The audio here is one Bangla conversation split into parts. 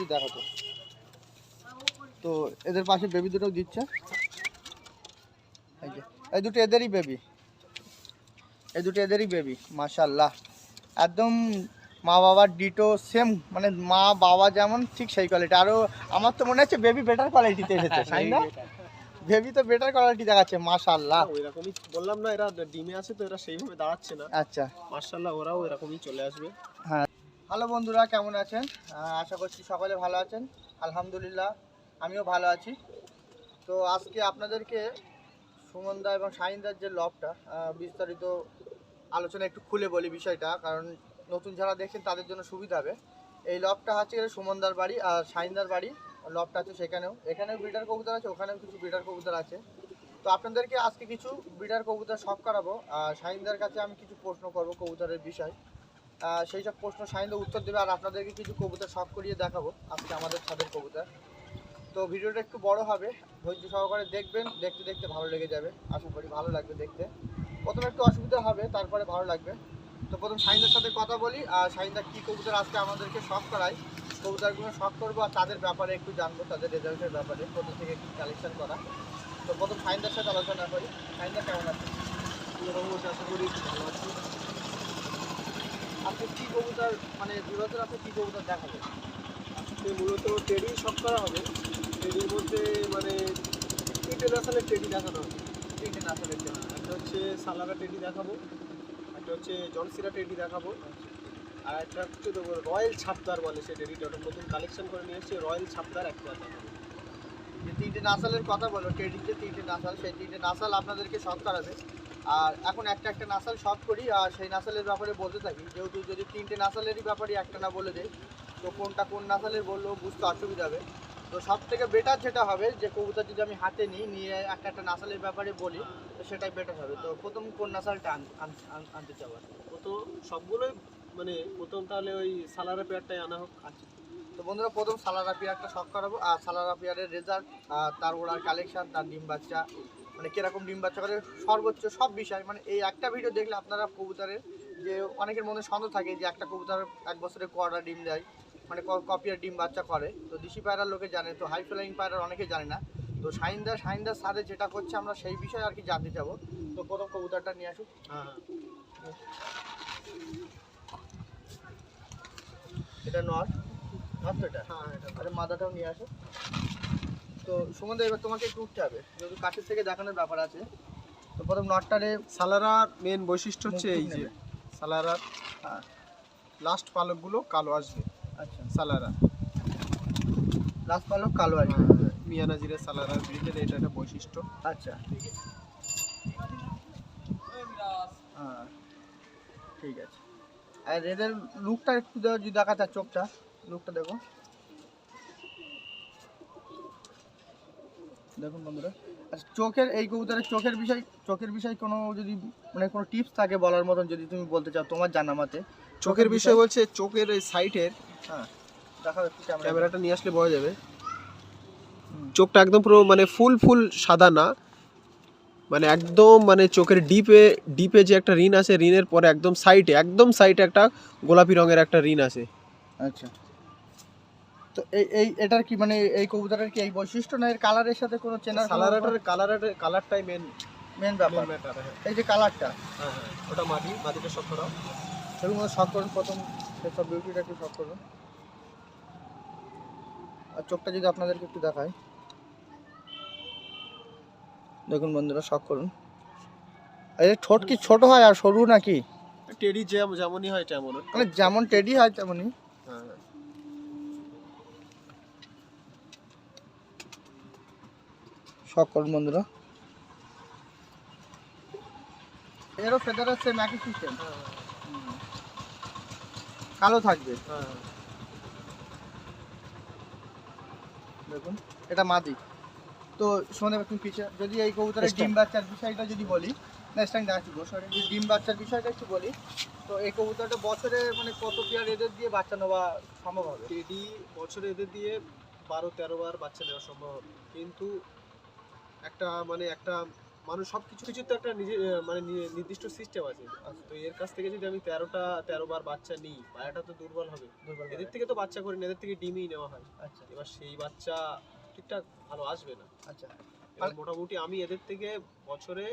যদি দেখাতো তো এদের পাশে বেবি দুটো দিচ্ছে। এই যে এই দুটো এদেরই বেবি এই দুটো এদেরই বেবি মাশাল্লাহ একদম মা বাবার ডিটো সেম মানে মা বাবা যেমন ঠিক সেই কোয়ালিটি আরও আমার তো মনে হচ্ছে বেবি বেটার কোয়ালিটিতে এসেছে তাই না? বেবি তো বেটার কোয়ালিটি দেখাচ্ছে মাশাল্লাহ ওই রকমই বললাম না এরা ডিমে আছে তো এরা সেইভাবে দাঁড়াচ্ছে না। আচ্ছা। মার্শাল্লাহ ওরাও এরকমই চলে আসবে। হ্যালো বন্ধুরা, কেমন আছেন? আশা করছি সকলে ভালো আছেন। আলহামদুলিল্লাহ, আমিও ভালো আছি। তো আজকে আপনাদেরকে সুমনদা এবং শাহিনদার যে লবটা বিস্তারিত আলোচনা একটু খুলে বলি বিষয়টা, কারণ নতুন যারা দেখছেন তাদের জন্য সুবিধা হবে। এই লবটা হচ্ছে সুমনদার বাড়ি, আর শাহিনদার বাড়ি লবটা আছে সেখানেও। এখানেও ব্রিডার কবুতর আছে, ওখানেও কিছু ব্রিডার কবুতর আছে। তো আপনাদেরকে আজকে কিছু ব্রিডার কবুতর শখ করাবো। আর শাহিনদার কাছে আমি কিছু প্রশ্ন করব কবুতরের বিষয়। সেই সব প্রশ্ন সাইন্দ উত্তর দেবে, আর আপনাদেরকে কিছু কবুতর শখ করিয়ে দেখাবো, আজকে আমাদের ছাদের কবুতর। তো ভিডিওটা একটু বড় হবে, ধৈর্য সহকারে দেখবেন, দেখতে দেখতে ভালো লেগে যাবে, আশা করি ভালো লাগবে দেখতে। প্রথমে একটু অসুবিধা হবে, তারপরে ভালো লাগবে। তো প্রথম সাইন্দের সাথে কথা বলি, আর সাইন্দা কী কবুতর আজকে আমাদেরকে শখ করায়, কবুতরগুলো শখ করব, আর তাদের ব্যাপারে একটু জানব, তাদের রেজাল্টের ব্যাপারে কোথা থেকে একটু কালেকশন করা। তো প্রথম সাইন্দার সাথে আলোচনা করি। সাইন্দা কেমন আছে আশা করি ভালো আছে। আপনি কী কবুতর মানে দুবছর আপনি কী কবুতর দেখাবেন মূলত টেডি সব করা হবে। টেডির মধ্যে মানে নাসালের টেডি দেখানো হবে। জন্য একটা হচ্ছে সালারা টেডি দেখাবো, একটা হচ্ছে জনসিরা টেডি দেখাবো, আর একটা হচ্ছে রয়্যাল ছাপদার বলে সে টেডিটা ওটা নতুন কালেকশন করে নিয়ে এসেছে, রয়্যাল ছাপদার একটা দেখাবো। যে তিনটে নাসালের কথা বলো, টেডির যে তিনটে নাসাল, সেই তিনটে নাসাল আপনাদেরকে শখ করাবে। আর এখন একটা একটা নাসাল শখ করি আর সেই নাসালের ব্যাপারে বলতে থাকি যেহেতু যদি তিনটে নাসালেরই ব্যাপারে একটা না বলে দেয় তো কোনটা কোন নাসালের বললেও বুঝতে অসুবিধা হবে। তো সব থেকে বেটার যেটা হবে যে কবুতর যদি আমি হাতে নিই নিয়ে একটা একটা নাসালের ব্যাপারে বলি তো সেটাই বেটার হবে। তো প্রথম কোন নাসালটা আন- আন- আন- আনতে চাও আর? কি? ও তো সবগুলোই মানে প্রথম তাহলে ওই সালারা পেয়ারটাই আনা হোক আচ্ছা তো বন্ধুরা প্রথম সালারা পেয়ারটা শখ করাবো আর সালারা পেয়ারের রেজাল্ট তার ওড়ার কালেকশান তার ডিম বাচ্চা মানে কীরকম ডিম বাচ্চা করে সর্বোচ্চ সব বিষয়। মানে এই একটা ভিডিও দেখলে আপনারা কবুতরের যে অনেকের মনে সন্দেহ থাকে যে একটা কবুতর এক বছরে কটা ডিম দেয়। মানে কপিয়ার ডিম বাচ্চা করে। তো দেশি পায়রার লোকে জানে তো হাই ফ্লাইং পায়রার অনেকে জানে না। তো সাইনদার সাইনদার সাথে যেটা করছে আমরা সেই বিষয়ে আর কি জানতে যাব। তো প্রথম কবুতরটা নিয়ে আসুক হ্যাঁ এটা নট নট এটা? হ্যাঁ এটা আরে মাদাটাও নিয়ে আসো তো সুমন্দা এবার তোমাকে একটু উঠতে হবে। যেহেতু কাছের থেকে দেখানোর ব্যাপার আছে তো প্রথম নটটারে সালারার মেন বৈশিষ্ট্য হচ্ছে এই যে। সালারার হ্যাঁ লাস্ট পালকগুলো কালো আসবে। আচ্ছা। সালারা। লাস্ট পালক কালো আছে মিয়ানাজিরের সালারার ব্রিডের এটা একটা বৈশিষ্ট্য। আচ্ছা। হ্যাঁ ঠিক আছে। আর এদের লুকটা একটু দেওয়া যদি দেখা যায় চোখটা। লুকটা দেখো। দেখুন বন্ধুরা। আচ্ছা চোখের এই কবুতরের চোখের বিষয় চোখের বিষয় কোনো যদি মানে কোনো টিপস থাকে বলার মতন যদি তুমি বলতে চাও তোমার জানা মতে চোখের বিষয় বলছে চোখের এই সাইটের হ্যাঁ একটু ক্যামেরা ক্যামেরাটা নিয়ে আসলে বোঝা যাবে। চোখটা একদম পুরো মানে ফুল ফুল সাদা না। মানে একদম মানে চোখের ডিপে ডিপে যে একটা রিন আছে রিনের পরে একদম সাইডে একদম সাইডে একটা গোলাপি রঙের একটা রিন আছে। আচ্ছা। তো এই এই এটার কি মানে এই কবুতরের কি এই বৈশিষ্ট্য না এর কালারের সাথে কোনো চেনার সালারাটার কালারের কালারটাই মেন মেন ব্যাপার। এই যে কালারটা হ্যাঁ হ্যাঁ ওটা মাটি মাটিটা সব করা সেরকম শখ করুন প্রথম সেসব বিউটিটা একটু শখ করুন। আর চোখটা যদি আপনাদেরকে একটু দেখায় দেখুন বন্ধুরা শখ করুন। এই ঠোঁট কি ছোট হয় আর সরু নাকি? টেডি যেমন যেমনই হয় তেমন মানে যেমন টেডি হয় তেমনই। হ্যাঁ। শখ করুন বন্ধুরা। এরও ফেদার হচ্ছে ম্যাকি সিস্টেম কালো থাকবে। দেখুন এটা মাদি। তো শোনে তুমি পিছিয়ে যদি এই কবুতরের ডিম বাচ্চার বিষয়টা যদি বলি নেক্সট টাইম দেখাচ্ছি সরি যদি ডিম বাচ্চার বিষয়টা একটু বলি তো এই কবুতরটা বছরে মানে কত পেয়ার এদের দিয়ে বাচ্চা নেওয়া সম্ভব হবে? টেডি বছরে এদের দিয়ে বারো তেরো বার বাচ্চা নেওয়া সম্ভব হবে। কিন্তু একটা মানে একটা মানুষ সব কিছু কিছু তো একটা নিজে মানে নির্দিষ্ট সিস্টেম আছে। তো এর কাছ থেকে যদি আমি তেরোটা তেরো বার বাচ্চা নিই পায়াটা তো দুর্বল হবে। এদের থেকে তো বাচ্চা করি না এদের থেকে ডিমই নেওয়া হয়। আচ্ছা। এবার সেই বাচ্চা ঠিকঠাক ভালো আসবে না। আচ্ছা। এবার মোটামুটি আমি এদের থেকে বছরে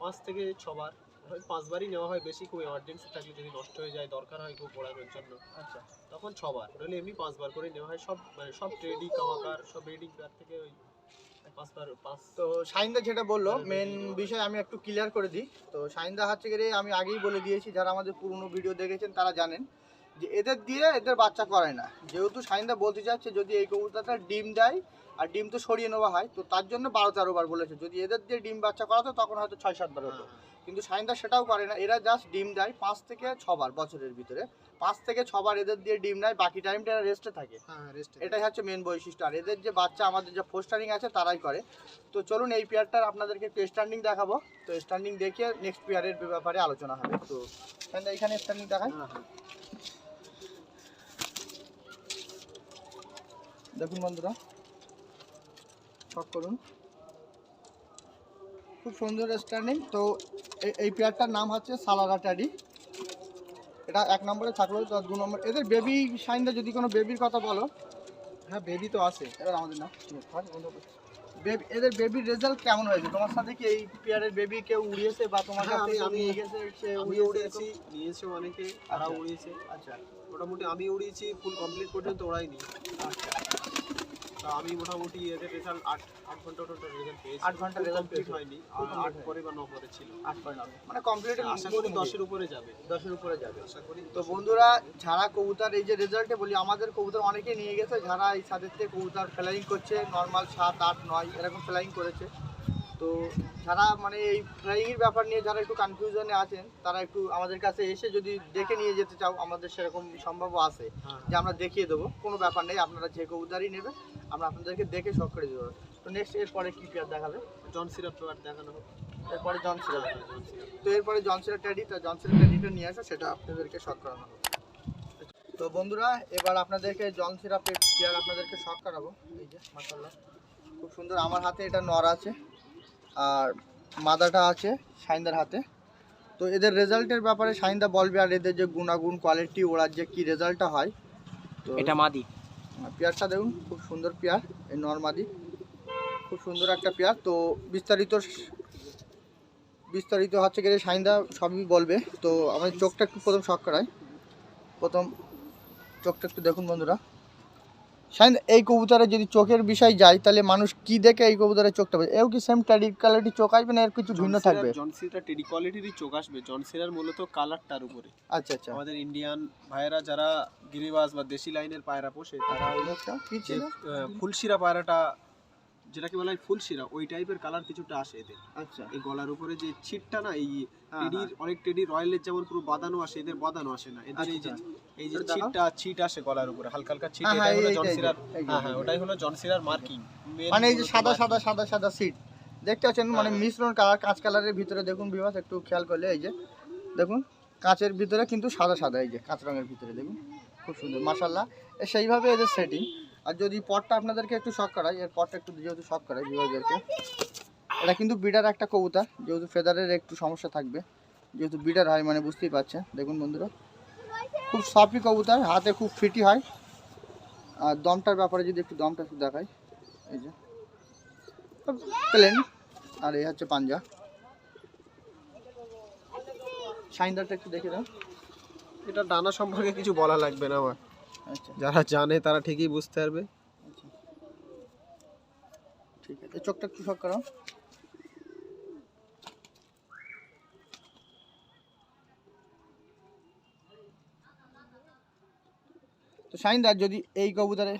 পাঁচ থেকে ছবার পাঁচবারই নেওয়া হয় বেশি খুব এমার্জেন্সি থাকলে যদি নষ্ট হয়ে যায় দরকার হয় খুব পড়ানোর জন্য। আচ্ছা। তখন ছবার নাহলে এমনি পাঁচবার করে নেওয়া হয়। সব মানে সব ট্রেডি কামাকার সব ব্রিডিং থেকে ওই তো শাহিনদা যেটা বলল মেন বিষয় আমি একটু ক্লিয়ার করে দিই। তো সাইন্দা হচ্ছে গিয়ে আমি আগেই বলে দিয়েছি যারা আমাদের পুরনো ভিডিও দেখেছেন তারা জানেন যে এদের দিয়ে এদের বাচ্চা করায় না। যেহেতু সাইন্দা বলতে চাচ্ছে যদি এই কবুতরটা ডিম দেয় আর ডিম তো সরিয়ে নেওয়া হয় তো তার জন্য বারো তেরো বার বলেছে। যদি এদের দিয়ে ডিম বাচ্চা করাতো তখন হয়তো ছয় সাতবার হতো। কিন্তু শাহিনদা সেটাও করে না। এরা জাস্ট ডিম দেয় পাঁচ থেকে ছবার বছরের ভিতরে। পাঁচ থেকে ছবার এদের দিয়ে ডিম নেয় বাকি টাইমটা এরা রেস্টে থাকে। হ্যাঁ রেস্ট এটাই হচ্ছে মেন বৈশিষ্ট্য। আর এদের যে বাচ্চা আমাদের যে ফোস্টারিং আছে তারাই করে। তো চলুন এই পেয়ারটার আপনাদেরকে একটু স্ট্যান্ডিং দেখাবো। তো স্ট্যান্ডিং দেখিয়ে নেক্সট পেয়ারের ব্যাপারে আলোচনা হবে। তো এখানে- এখানে স্ট্যান্ডিং দেখাই দেখুন বন্ধুরা শক করুন। খুব সুন্দর স্ট্যান্ডিং তো এই- এই পেয়ারটার নাম হচ্ছে সালারা ট্যাডি। এটা এক নম্বরে থাকল দু নম্বর। এদের বেবি সাইনটা যদি কোনো বেবির কথা বলো হ্যাঁ বেবি তো আছে এবার আমাদের না বেবি এদের বেবির রেজাল্ট কেমন হয়েছে? তোমার সাথে কি এই পেয়ারের বেবি কেউ উড়িয়েছে বা তোমার হ্যাঁ, কাছে আমি- নিয়ে গেছে সে আমি উড়িয়েছি নিয়েছে অনেকে তারা আচ্ছা। উড়িয়েছে। আচ্ছা মোটামুটি আমি উড়িয়েছি ফুল কমপ্লিট পর্যন্ত ওড়াইনি আচ্ছা। তা আমি মোটামুটি এদের রেজাল্ট আট আট ঘণ্টা টোটাল রেজাল্ট পেয়েছি। আট ঘণ্টা রেজাল্ট হয়নি। আট পরে বা ন পরে ছিল। আট পরে মানে কমপ্লিট আশা করি দশের উপরে যাবে। দশের উপরে যাবে। আশা করি তো বন্ধুরা যারা কবুতর এই যে রেজাল্টে বলি আমাদের কবুতর অনেকে নিয়ে গেছে। যারা এই সাদের থেকে কবুতর ফ্লাইং করছে নর্মাল সাত আট নয় এরকম ফ্লাইং করেছে। তো যারা মানে এই ফ্লাইংয়ের ব্যাপার নিয়ে যারা একটু কনফিউশনে আছেন তারা একটু আমাদের কাছে এসে যদি দেখে নিয়ে যেতে চাও আমাদের সেরকম সম্ভব আছে হ্যাঁ। যে আমরা দেখিয়ে দেবো কোনো ব্যাপার নেই আপনারা যে কবুতরই নেবে আমরা আপনাদেরকে দেখে শখ করে দেবো। তো নেক্সট এরপরে কি পেয়ার দেখাবে? জন সিরাপ পেপার দেখানো হোক। এরপরে হ্যাঁ, জন সিরাপ তো এরপরে জনসিরা ট্যাডি তো জনসিরা ট্যাডিটা নিয়ে আসো সেটা আপনাদেরকে শখ করানো হবে তো বন্ধুরা এবার আপনাদেরকে জন সিরাপের পেয়ার আপনাদেরকে শখ করাবো। এই যে মাসাল্লাহ খুব সুন্দর আমার হাতে এটা নর আছে। আর মাদাটা আছে সাইন্দার হাতে। তো এদের রেজাল্টের ব্যাপারে সাইন্দা বলবে আর এদের যে গুণাগুণ কোয়ালিটি ওরার যে কী রেজাল্টটা হয়। তো এটা মাদি। পেয়ারটা দেখুন খুব সুন্দর পেয়ার এই নর্মাদি খুব সুন্দর একটা পেয়ার। তো বিস্তারিত বিস্তারিত হচ্ছে গেলে সাইন্দা সবই বলবে। তো আমাদের চোখটা একটু প্রথম শখ করায় প্রথম চোখটা একটু দেখুন বন্ধুরা। সাইন এই কবুতরে যদি চোখের বিষয় যায় তাহলে মানুষ কি দেখে এই কবুতরের চোখটা পাবে এও কি সেম কোয়ালিটি চোখ আসবে না এর কিছু ভিন্ন থাকবে? জন সিরাপ টেডি কোয়ালিটিরই চোখ আসবে। জনসিরার মূলত কালারটার উপরে। আচ্ছা আচ্ছা। আমাদের ইন্ডিয়ান ভাইয়েরা যারা গিরিবাজ বা দেশি লাইনের পায়রা পোষে তারা ফুলশিরা পায়রাটা যেটাকে বলা হয় ফুলশিরা ওই টাইপের কালার কিছুটা আসে এদের আচ্ছা। এই গলার উপরে যে ছিটটা না এই হ্যাঁ, টেডির অনেক টেডি রয়্যালের যেমন পুরো বাদানো আসে এদের বাদানো আসে না। এদের এই যে আচ্ছা। এই যে ছিটটা ছিট আসে গলার উপরে হালকা হালকা ছিট হ্যাঁ, হ্যাঁ, হলো এই- জন এই- সিরার এই- হ্যাঁ হ্যাঁ ওটাই হলো জন সিরার মার্কিং মানে এই যে সাদা সাদা সাদা সাদা সিট দেখতে পাচ্ছেন মানে হ্যাঁ। মিশ্রণ কালার কাঁচ কালারের ভিতরে দেখুন বিভাস একটু খেয়াল করলে এই যে দেখুন কাঁচের ভিতরে কিন্তু সাদা সাদা এই যে কাঁচ রঙের ভিতরে দেখুন খুব সুন্দর মাসাল্লাহ সেইভাবে এদের সেটিং আর যদি পটটা আপনাদেরকে একটু শখ করাই, এর পটটা একটু যেহেতু শখ করাই বিভাগদেরকে এটা কিন্তু বিডার একটা কবুতর, যেহেতু ফেদারের একটু সমস্যা থাকবে, যেহেতু বিডার হয় মানে বুঝতেই পারছেন। দেখুন বন্ধুরা, খুব সফি কবুতর, হাতে খুব ফিটি হয়। আর দমটার ব্যাপারে যদি একটু দমটা একটু দেখাই, এই যে প্লেন আর এই হচ্ছে পাঞ্জা। সাইন্দারটা একটু দেখে দাও। এটা ডানা সম্পর্কে কিছু বলা লাগবে না আমার। যারা জানে তারা ঠিকই বুঝতে পারবে। আচ্ছা। ঠিক আছে এই চোখটা একটু শখ করো। তো সাইন্দার যদি এই কবুতরে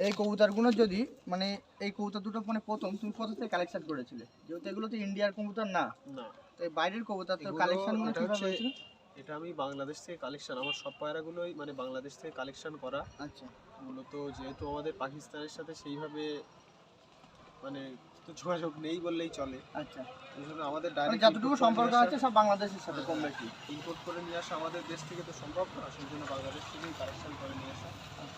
এই কবুতরগুলো যদি মানে এই কবুতর দুটো মানে প্রথম তুমি কোথা থেকে কালেকশন করেছিলে। যেহেতু এগুলো তো ইন্ডিয়ার কবুতর না না। তো বাইরের কবুতর তো কালেকশন কীভাবে হয়েছিল? এটা আমি বাংলাদেশ থেকে কালেকশন আমার সব পায়রাগুলোই মানে বাংলাদেশ থেকে কালেকশন করা। আচ্ছা। মূলত যেহেতু আমাদের পাকিস্তানের সাথে সেইভাবে মানে তো যোগাযোগ নেই বললেই চলে। আচ্ছা। এই জন্য আমাদের মানে ডাইরেক্ট যতটুকু সম্পর্ক আছে সব বাংলাদেশের সাথে কম বেশি। ইম্পোর্ট করে নিয়ে আসা আমাদের দেশ থেকে তো সম্ভব না সেই জন্য বাংলাদেশ থেকেই কালেকশন করে নিয়ে আসা।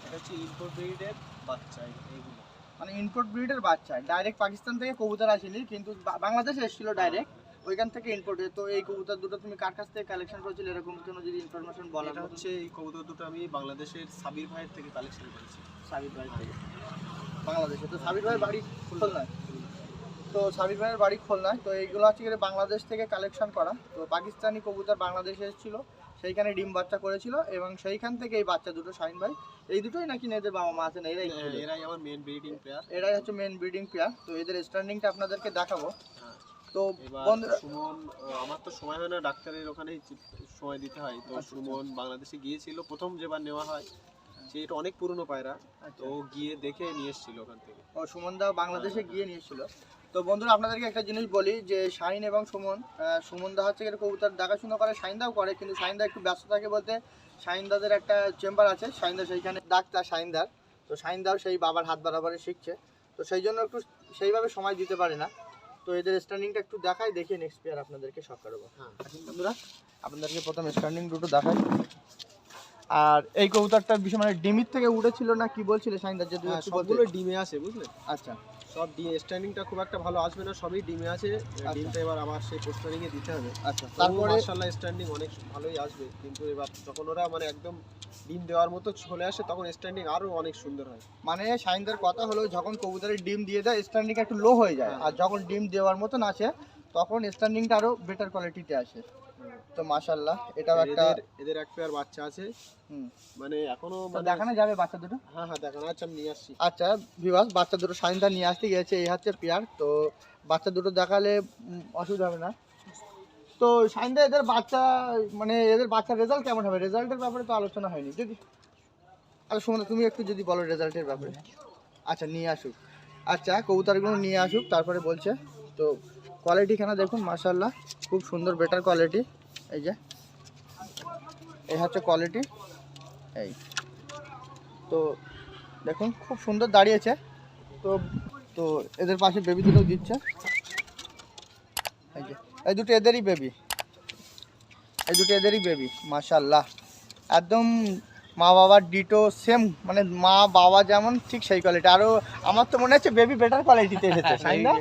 এটা হচ্ছে ইম্পোর্ট ব্রিডের বাচ্চা এইগুলো। মানে ইনপোর্ট ব্রিডের বাচ্চা ডাইরেক্ট পাকিস্তান থেকে কবুতর আসেনি কিন্তু বাংলাদেশে এসেছিল ডাইরেক্ট ওইখান থেকে ইম্পোর্টে তো এই কবুতর দুটো তুমি কার কাছ থেকে কালেকশন করেছিলে? এরকম কোনো যদি ইনফরমেশন বলা এটা হচ্ছে এই কবুতর দুটো আমি বাংলাদেশের সাবির ভাইয়ের থেকে কালেকশন করেছি। সাবির ভাই থেকে। বাংলাদেশে। তো সাবির ভাইয়ের বাড়ি খুলনায় তো সাবির ভাইয়ের বাড়ি খুলনায়। তো এইগুলো হচ্ছে বাংলাদেশ থেকে কালেকশন করা। তো পাকিস্তানি কবুতর বাংলাদেশে এসেছিল। সেইখানে ডিম বাচ্চা করেছিল এবং সেইখান থেকে এই বাচ্চা দুটো শাহিন ভাই। এই দুটোই নাকি এদের বাবা মা আছেন? এরাই হ্যাঁ, এরাই আমার মেন ব্রিডিং প্লেয়ার এরাই হচ্ছে মেন ব্রিডিং পেয়ার তো এদের স্ট্যান্ডিংটা আপনাদেরকে দেখাবো। তো সুমন আমার তো সময় হয় না ডাক্তারের ওখানেই সময় দিতে হয়। তো আচ্ছা, সুমন বাংলাদেশে গিয়েছিল প্রথম যেবার নেওয়া হয়। সে এটা অনেক পুরনো পায়রা। তো গিয়ে দেখে নিয়ে এসেছিল ওখান থেকে। ও সুমন দা বাংলাদেশে গিয়ে নিয়েছিল। তো বন্ধুরা আপনাদেরকে একটা জিনিস বলি যে শাহিন এবং সুমন সুমন দা হচ্ছে গিয়ে কবুতর দেখাশোনা করে শাহিন দাও করে কিন্তু শাহিন দা একটু ব্যস্ত থাকে বলতে শাহিন দাদের একটা চেম্বার আছে শাহিন দা সেইখানে ডাক্তার শাহিন দার তো শাহিন দাও সেই বাবার হাত বাড়াবাড়ি শিখছে। তো সেই জন্য একটু সেইভাবে সময় দিতে পারে না। তো এদের স্ট্যান্ডিংটা একটু দেখাই দেখি নেক্সট পেয়ার আপনাদেরকে শখ করব হ্যাঁ বন্ধুরা আপনাদেরকে প্রথম স্ট্যান্ডিং দুটো দেখাই। আর এই কবুতরটার বিষয় মানে ডিমির থেকে উঠেছিল না কি বলছিল সাইন্দার যদি হ্যাঁ, সবগুলো ডিমে আছে বুঝলে? আচ্ছা। সব ডিম স্ট্যান্ডিংটা খুব একটা ভালো আসবে না সবই ডিমে আছে। ডিমটা এবার আবার সেই পোস্টারিং এ দিতে হবে। আচ্ছা তারপরে? মাশাআল্লাহ স্ট্যান্ডিং অনেক ভালোই আসবে। কিন্তু এবার যখন ওরা মানে একদম ডিম দেওয়ার মতো চলে আসে তখন স্ট্যান্ডিং আরও অনেক সুন্দর হয়। মানে সাইনদের কথা হলো যখন কবুতরের ডিম দিয়ে দেয় স্ট্যান্ডিং একটু লো হয়ে যায়। হ্যাঁ। আর যখন ডিম দেওয়ার মতন আসে তখন স্ট্যান্ডিংটা আরও বেটার কোয়ালিটিতে আসে। তো মাশাল্লাহ এটাও একটা এদের এক পেয়ার বাচ্চা আছে। মানে এখনও মানে দেখানো যাবে বাচ্চা দুটো? হ্যাঁ হ্যাঁ দেখানো আচ্ছা আমি নিয়ে আসছি। আচ্ছা বিভাস বাচ্চা দুটো সাইনটা নিয়ে আসতে গিয়েছে এই হচ্ছে পেয়ার তো বাচ্চা দুটো দেখালে অসুবিধা হবে না। তো সাইনদা এদের বাচ্চা মানে এদের বাচ্চার রেজাল্ট কেমন হবে? রেজাল্টের ব্যাপারে তো আলোচনা হয়নি যদি আচ্ছা সুমন তুমি একটু যদি বলো রেজাল্টের ব্যাপারে। আচ্ছা নিয়ে আসুক। আচ্ছা কবুতরগুলো নিয়ে আসুক তারপরে বলছে। তো কোয়ালিটি কোয়ালিটিখানা দেখুন মাশাল্লাহ খুব সুন্দর বেটার কোয়ালিটি এই যে এই হচ্ছে কোয়ালিটি এই। তো দেখুন খুব সুন্দর দাঁড়িয়েছে। তো তো এদের পাশে বেবি দুটো দিচ্ছে। এই যে এই দুটো এদেরই বেবি এই দুটো এদেরই বেবি মাশাল্লাহ একদম মা বাবার ডিটো সেম মানে মা বাবা যেমন ঠিক সেই কোয়ালিটি আরও আমার তো মনে হচ্ছে বেবি বেটার কোয়ালিটিতে এসেছে তাই না?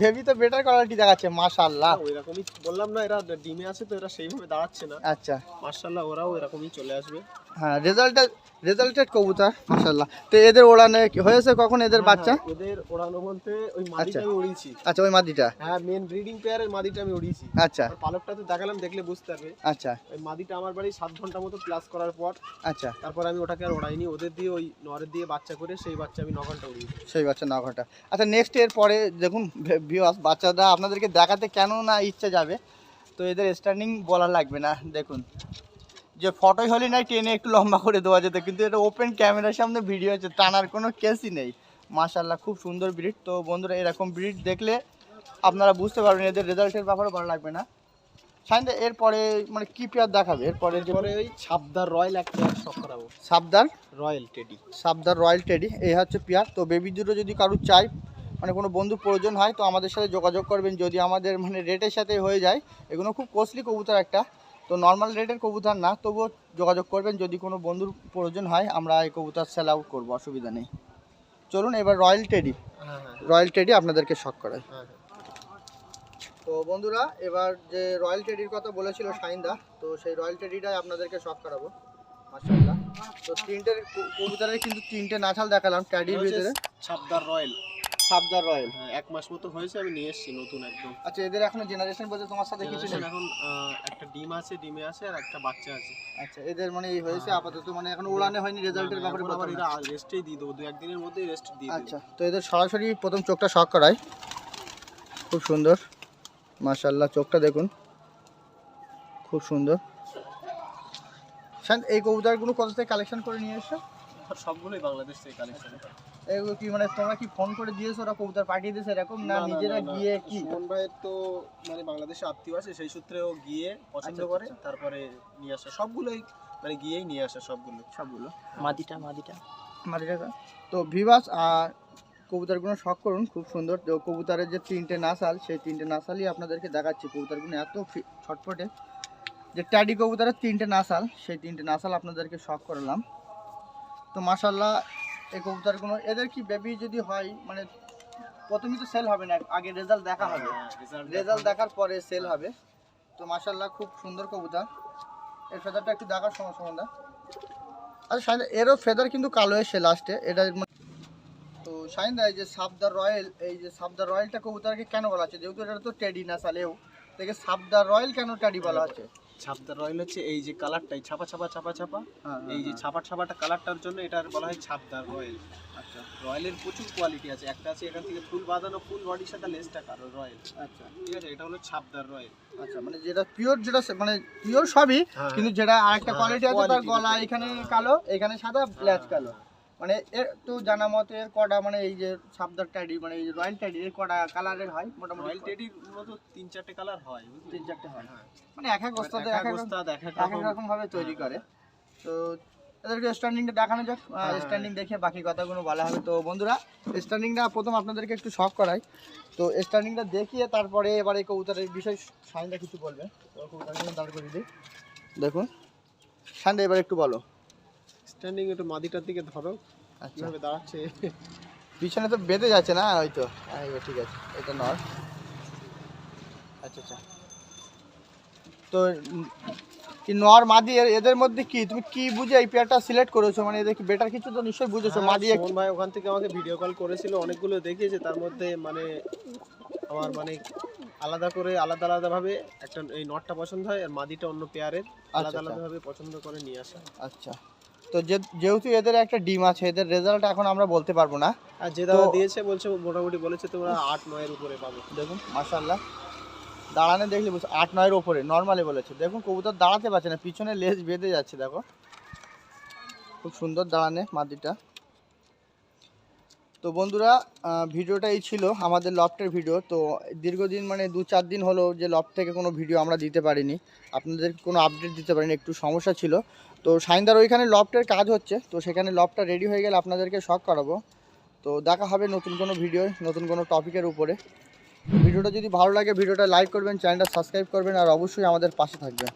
বেবি তো বেটার কোয়ালিটি দেখাচ্ছে মাশাল্লাহ ওই রকমই বললাম না এরা ডিমে আছে তো এরা সেইভাবে দাঁড়াচ্ছে না। আচ্ছা। মার্শাল্লাহ ওরাও এরকমই চলে আসবে। হ্যাঁ রেজাল্টের রেজাল্টেড কবুতর মাশাল্লাহ তো এদের ওড়ানে হয়েছে কখন এদের বাচ্চা? হ্যাঁ, ওদের ওড়ানো বলতে ওই মাদিটা আচ্ছা। আমি উড়িয়েছি আচ্ছা ওই মাদিটা? হ্যাঁ মেন ব্রিডিং পেয়ারের মাদিটা আমি উড়িয়েছি আচ্ছা। পালকটা তো দেখালাম দেখলে বুঝতে পারবে। আচ্ছা। ওই মাদিটা আমার বাড়ি সাত ঘণ্টা মতো প্লাস করার পর আচ্ছা। তারপর আমি ওটাকে আর ওড়াইনি। ওদের দিয়ে ওই নরের দিয়ে বাচ্চা করে সেই বাচ্চা আমি ন ঘণ্টা উড়িয়েছি সেই বাচ্চা ন ঘণ্টা। আচ্ছা নেক্সট এর পরে দেখুন ভিওয়াস বাচ্চারা আপনাদেরকে দেখাতে কেন না ইচ্ছে যাবে তো এদের স্ট্যান্ডিং বলা লাগবে না দেখুন। যে ফটোই হলে নাই টেনে একটু লম্বা করে দেওয়া যেত কিন্তু এটা ওপেন ক্যামেরার সামনে ভিডিও আছে টানার কোনো কেসই নেই। মাশাল্লাহ খুব সুন্দর ব্রিড তো বন্ধুরা এরকম ব্রিড দেখলে আপনারা বুঝতে পারবেন এদের রেজাল্টের ব্যাপারে ভালো লাগবে না। সাইন্দা এরপরে মানে কি পেয়ার দেখাবে? এরপরে যে এরপরে ওই সাবদার রয়্যাল এক পেয়ার করাবো। সাবদার? Royal teddy. সাবদার রয়্যাল টেডি এই হচ্ছে পেয়ার তো বেবি দুটো যদি কারুর চাই মানে কোনো বন্ধু প্রয়োজন হয় তো আমাদের সাথে যোগাযোগ করবেন। যদি আমাদের মানে রেটের সাথে হয়ে যায় এগুলো খুব কস্টলি কবুতর একটা। তো নর্মাল রেটের কবুতর না তবুও যোগাযোগ করবেন। যদি কোনো বন্ধুর প্রয়োজন হয় আমরা এই কবুতর সেল আউট করব অসুবিধা নেই। চলুন এবার রয়্যাল টেডি হ্যাঁ হ্যাঁ। রয়্যাল টেডি আপনাদেরকে শখ করায় হ্যাঁ তো বন্ধুরা এবার যে রয়্যাল টেডির কথা বলেছিল সাইন্দা তো সেই রয়্যাল টেডিটাই আপনাদেরকে শখ করাবো। মাশাআল্লাহ। তো তিনটের কবুতরের কিন্তু তিনটে নাছাল দেখালাম ট্যাডির ভিতরে। ছাপদার রয়্যাল। সাবদার রয়্যাল। হ্যাঁ এক মাস মতো হয়েছে আমি নিয়ে এসেছি নতুন একদম। আচ্ছা এদের এখনও জেনারেশন বলতে তোমার সাথে কিছু নেই? এখন একটা ডিম আছে ডিমে আছে আর একটা বাচ্চা আছে। আচ্ছা এদের মানে এই হয়েছে আপাতত মানে এখন উড়ানে হয়নি রেজাল্টের ব্যাপারে বলতে এরা রেস্টেই দিয়ে দেবো দু একদিনের মধ্যেই রেস্ট দিয়ে আচ্ছা তো এদের সরাসরি প্রথম চোখটা শখ করাই খুব সুন্দর। মাশাল্লাহ চোখটা দেখুন। খুব সুন্দর। শান্ত, এই কবুতরগুলো কোথা থেকে কালেকশন করে নিয়ে এসছো? আর সবগুলোই বাংলাদেশ থেকে কালেকশন এগুলো কি মানে তোমরা কি ফোন করে দিয়েছ ওরা কবুতর পাঠিয়ে দিয়েছে এরকম? না নিজেরা গিয়ে কি? সুমন ভাইয়ের তো মানে বাংলাদেশে আত্মীয় আছে সেই সূত্রে ও গিয়ে পছন্দ আচ্ছা, করে আচ্ছা। তারপরে নিয়ে আসে। সবগুলোই মানে গিয়েই নিয়ে আসে সবগুলো। সবগুলো? মাদিটা মাদিটা। মাটি টাকা তো ভিভাস আর কবুতরগুলো শখ করুন খুব সুন্দর। তো কবুতরের যে তিনটে নাসাল সেই তিনটে নাসালই আপনাদেরকে দেখাচ্ছি। কবুতরগুলো এত ফি- ছটফটে। যে ট্যাডি কবুতরের তিনটে নাসাল সেই তিনটে নাসাল আপনাদেরকে শখ করলাম। তো মাসাল্লাহ এই কবুতরগুলো এদের কি বেবি যদি হয় মানে প্রথমেই তো সেল হবে না আগে রেজাল্ট দেখা হবে। রেজাল্ট দেখার পরে সেল হবে। তো মাশাল্লাহ খুব সুন্দর কবুতর। এর ফেদারটা একটু দেখার সময় সম্বন্ধে আচ্ছা শাহিন এরও ফেদার কিন্তু কালো এসে লাস্টে এটা তো দা এই যে সাবদার রয়্যাল এই যে সাবদার রয়্যালটা কবুতরকে কেন বলা হচ্ছে? যেহেতু এটা তো টেডি না সালেও। থেকে সাবদার রয়্যাল কেন টেডি বলা হচ্ছে? ছাপদার রয়েল হচ্ছে এই যে কালারটাই ছাপা ছাপা ছাপা ছাপা। হ্যাঁ, এই যে ছাপা ছাপাটা কালারটার জন্য এটার বলা হয় ছাপদার রয়েল। আচ্ছা। রয়্যালের প্রচুর কোয়ালিটি আছে। একটা আছে এখান থেকে ফুল বাঁধানো ফুল বডির সাথে লেসটা কালো রয়্যাল আচ্ছা। ঠিক আছে? এটা হলো ছাপদার রয়্যাল আচ্ছা মানে যেটা পিওর যেটা মানে পিওর সবই হ্যাঁ। কিন্তু যেটা আরেকটা হ্যাঁ, কোয়ালিটি আছে তার গলা এখানে কালো এখানে সাদা ব্ল্যাক কালো। মানে এর তো জানা মতে এর কটা মানে এই যে সাবদার ট্যাডি মানে এই যে রয়্যাল ট্যাডি এর কটা কালারের হয় মোটামুটি? রয়্যাল টেডির মূলত তিন চারটে কালার হয় তিন চারটে হয় হ্যাঁ। মানে এক এক ওস্তাদে এক এক ওস্তাদ এক এক রকম ভাবে তৈরি করে। তো এদেরকে স্ট্যান্ডিংটা দেখানো যাক হ্যাঁ। স্ট্যান্ডিং দেখে বাকি কথাগুলো বলা হবে। তো বন্ধুরা স্ট্যান্ডিংটা প্রথম আপনাদেরকে একটু শখ করাই। তো স্ট্যান্ডিংটা দেখিয়ে তারপরে এবার কবুতরের বিষয় সাইনটা কিছু বলবে তো কবুতরগুলো দাঁড় করে দিই। দেখুন সাইনটা এবার একটু বলো। স্ট্যান্ডিং একটু মাদিটার দিকে ধরো। কীভাবে দাঁড়াচ্ছে? পিছনে তো বেঁধে যাচ্ছে না? হয়তো হ্যাঁ ঠিক আছে এটা নর আচ্ছা আচ্ছা। তো কি নর মাদি এদের মধ্যে কি? তুমি কি বুঝে এই পেয়ারটা সিলেক্ট করেছ? মানে এদের কি বেটার কিছু তো নিশ্চয়ই বুঝেছ? হ্যাঁ, মাদি ভাই ওখান থেকে আমাকে ভিডিও কল করেছিল অনেকগুলো দেখিয়েছে। তার মধ্যে মানে আমার মানে আলাদা করে আলাদা আলাদা ভাবে একটা এই নটটা পছন্দ হয় আর মাদিটা অন্য পেয়ারের আলাদা আচ্ছা। আলাদা ভাবে পছন্দ করে নিয়ে আসা। আচ্ছা। তো যেহেতু এদের একটা ডিম আছে এদের রেজাল্ট এখন আমরা বলতে পারব না। আর যে দাদা দিয়েছে বলছে মোটামুটি বলেছে তোমরা আট নয়ের উপরে পাবে। দেখুন মাশাল্লাহ দাঁড়ানে দেখলে বুঝ আট নয়ের ওপরে নর্মালি বলেছে। দেখুন কবুতর দাঁড়াতে পারছে না পিছনে লেজ বেঁধে যাচ্ছে দেখো। খুব সুন্দর দাঁড়ানে মাদিটা তো বন্ধুরা ভিডিওটা এই ছিল আমাদের লফটের ভিডিও। তো দীর্ঘদিন মানে দু চার দিন হলো যে লফট থেকে কোনো ভিডিও আমরা দিতে পারিনি। আপনাদের কোনো আপডেট দিতে পারিনি একটু সমস্যা ছিল। তো সাইনদার ওইখানে লফটের কাজ হচ্ছে, তো সেখানে লফটটা রেডি হয়ে গেলে আপনাদেরকে শখ করাবো। তো দেখা হবে নতুন কোনো ভিডিও নতুন কোনো টপিকের উপরে। ভিডিওটা যদি ভালো লাগে, ভিডিওটা লাইক করবেন চ্যানেলটা সাবস্ক্রাইব করবেন, আর অবশ্যই আমাদের পাশে থাকবেন।